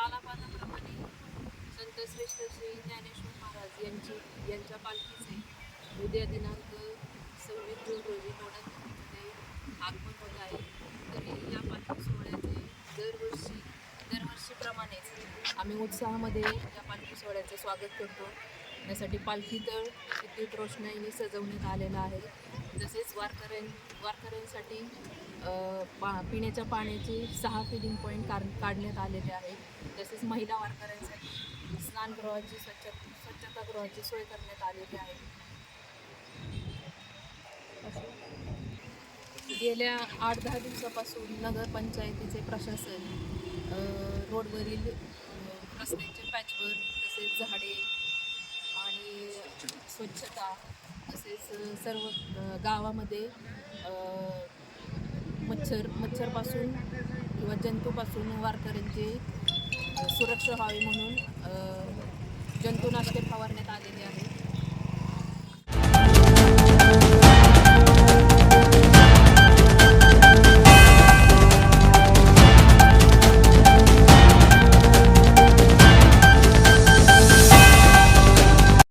कालापानाप्रमाणे संत श्रेष्ठ श्री ज्ञानेश्वर महाराज यांची यांच्या पालखीचे उद्या दिनांक सव्वीस जून रोजी लोणंद आगमन होत आहे. तरी या पालखी सोहळ्याचे दरवर्षी दरवर्षीप्रमाणेच आम्ही उत्साहामध्ये या पालखी सोहळ्याचं स्वागत करतो. यासाठी पालखी तळ विद्युत रोषणाईने सजवण्यात आलेलं आहे. तसेच वारकऱ्यां वारकऱ्यांसाठी पा पिण्याच्या पाण्याचे सहा फिलिंग पॉईंट काढ काढण्यात आलेले आहेत. तसेच महिला वारकऱ्यांसाठी स्नानगृहाची स्वच्छ स्वच्छतागृहाची सोय करण्यात आलेली आहे. गेल्या आठ दहा दिवसापासून नगरपंचायतीचे प्रशासन रोडवरील रस्त्यांचे पॅचवर तसेच झाडे आणि स्वच्छता तसेच सर्व गावामध्ये मच्छर मच्छरपासून किंवा जंतूपासून वारकऱ्यांची सुरक्षा व्हावी म्हणून जंतुनाशके फवारण्यात आलेली